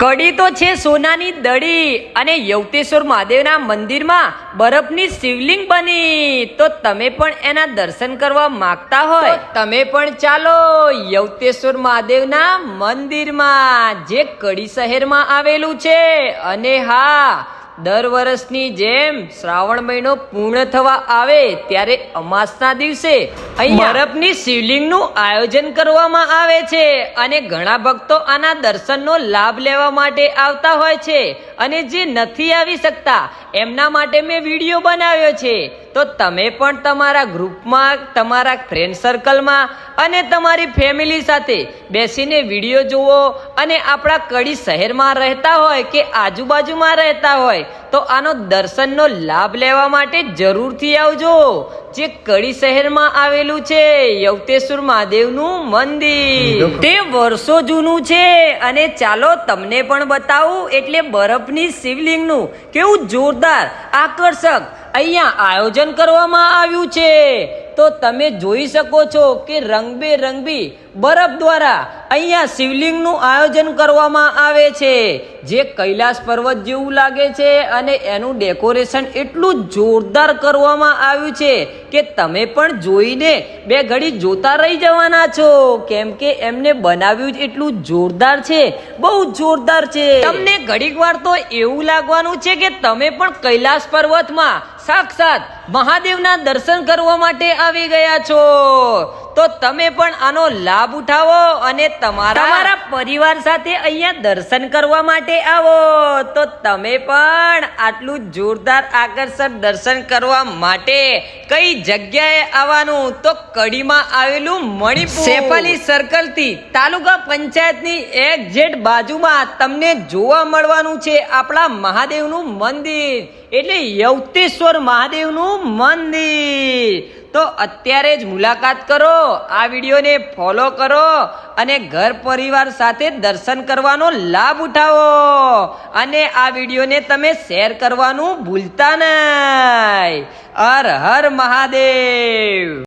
કડી તો છે સોનાની દડી અને યવતેશ્વર મહાદેવના મંદિરમાં બરફની શિવલિંગ બની. તો તમે પણ એના દર્શન કરવા માંગતા હોય. તમે પણ ચાલો યવતેશ્વર મહાદેવના મંદિરમાં જે કડી શહેરમાં આવેલું છે. અને હા દર વર્ષની જેમ શ્રાવણ મહિનો પૂર્ણ થવા આવે ત્યારે અમાસના દિવસે બરફની શિવલિંગનું આયોજન કરવામાં આવે છે અને ઘણા ભક્તો આના દર્શનનો લાભ લેવા માટે આવતા હોય છે અને જે નથી આવી શકતા, એમના માટે મેં વીડિયો બનાવ્યો છે. તો તમે પણ તમારા ગ્રુપમાં, તમારા ફ્રેન્ડ સર્કલમાં અને તમારી ફેમિલી સાથે બેસીને વીડિયો જુઓ અને આપણા કડી શહેરમાં રહેતા હોય કે આજુબાજુમાં રહેતા હોય તો આનો દર્શનનો લાભ લેવા માટે જરૂરથી આવજો. જે કડી શહેરમાં આવેલું છે યવતેશ્વર મહાદેવનું મંદિર. તે વર્ષો જૂનું છે અને ચાલો તમને પણ બતાવું એટલે બરફની શિવલિંગનું કેવું જોરદાર આકર્ષક અહીંયા આયોજન કરવામાં આવ્યું છે. તો તમે જોઈ શકો છો કે રંગબેરંગી બરફ દ્વારા અહીંયા શિવલિંગનું આયોજન કરવામાં આવે છે. જે કૈલાસ પર્વત જેવું લાગે છે અને એનું ડેકોરેશન એટલું જોરદાર કરવામાં આવ્યું છે કે તમે પણ જોઈને બે ઘડી જોતા રહી જવાના છો. કેમ કે એમને બનાવ્યું જ એટલું જોરદાર છે. બહુ જોરદાર છે. તમને ઘડીક વાર તો એવું લાગવાનું છે કે તમે પણ કૈલાસ પર્વતમાં સાક્ષાત મહાદેવના દર્શન કરવા માટે આવી ગયા છો. તો તમે પણ આનો લાભ ઉઠાવો અને તમારા તમારા પરિવાર સાથે અહીંયા દર્શન કરવા માટે આવો. તો તમે પણ આટલું જોરદાર આકર્ષક દર્શન કરવા માટે કઈ જગ્યાએ આવવાનું? તો કડીમાં આવેલું મણિપુર. સેફાલી સર્કલથી તાલુકા પંચાયતની એક્ઝેટ બાજુમાં તમને જોવા મળવાનું છે આપણા મહાદેવનું મંદિર. એટલે યવતેશ્વર મહાદેવનું મંદિર. તો અત્યારે જ મુલાકાત કરો, આ વિડીયોને ફોલો કરો અને ઘર પરિવાર સાથે દર્શન કરવાનો લાભ ઉઠાવો. અને આ વિડીયોને તમે શેર કરવાનું ભૂલતા નહીં. હર હર મહાદેવ.